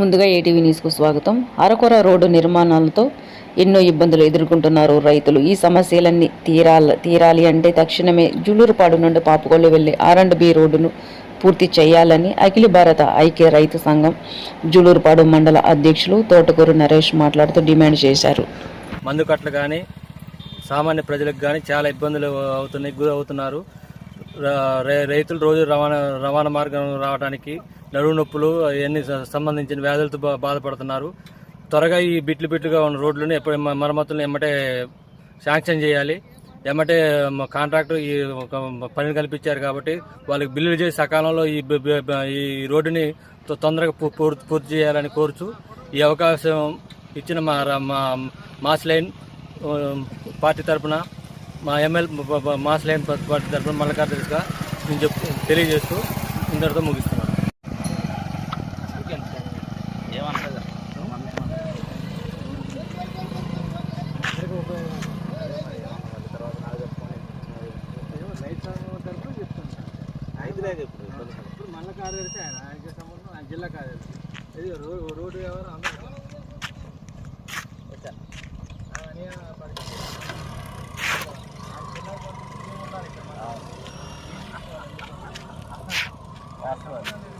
ముందుగా ఏటీవీ న్యూస్కు స్వాగతం. అరకొర రోడ్డు నిర్మాణాలతో ఎన్నో ఇబ్బందులు ఎదుర్కొంటున్నారు రైతులు. ఈ సమస్యలన్నీ తీరాల తీరాలి అంటే తక్షణమే జులూరుపాడు నుండి పాపకొల్లు వెళ్ళే ఆర్ అండ్ బి రోడ్డును పూర్తి చేయాలని అఖిల భారత ఐక్య రైతు సంఘం జులూరుపాడు మండల అధ్యక్షులు తోటకూరు నరేష్ మాట్లాడుతూ డిమాండ్ చేశారు. మందు కానీ సామాన్య ప్రజలకు కానీ చాలా ఇబ్బందులు అవుతున్నాయి గురవుతున్నారు. రైతులు రోజు రవాణా రవాణా మార్గం రావడానికి నడువు నొప్పులు ఇవన్నీ సంబంధించిన వ్యాధులతో బా- బాధపడుతున్నారు. త్వరగా ఈ బిట్లు బిట్లుగా ఉన్న రోడ్లను ఎప్పుడు మరమ్మతులను ఎమ్మటే శాంక్షన్ చేయాలి. ఎమ్మటే కాంట్రాక్టర్ ఈ ఒక కల్పించారు కాబట్టి వాళ్ళకి బిల్లులు చేసి సకాలంలో ఈ ఈ రోడ్డుని తొందరగా పూ- పూర్తి పూర్తి చేయాలని కోరుచు. ఈ అవకాశం ఇచ్చిన మా మా మాస్ లైన్ పార్టీ తరఫున మా ఎమ్మెల్ మాస్ లైన్ పార్టీ తరఫున మల్లకార్దర్శిగా నేను చెప్పు తెలియజేస్తూ ఇంతటితో ముగిస్తున్నాను. ఇప్పుడు. మల్ల కార్యదర్శి ఆయన ఆయనకి సంబంధం ఆయన జిల్లా కార్యదర్శి ఇది రోడ్డు ఎవరు That's what.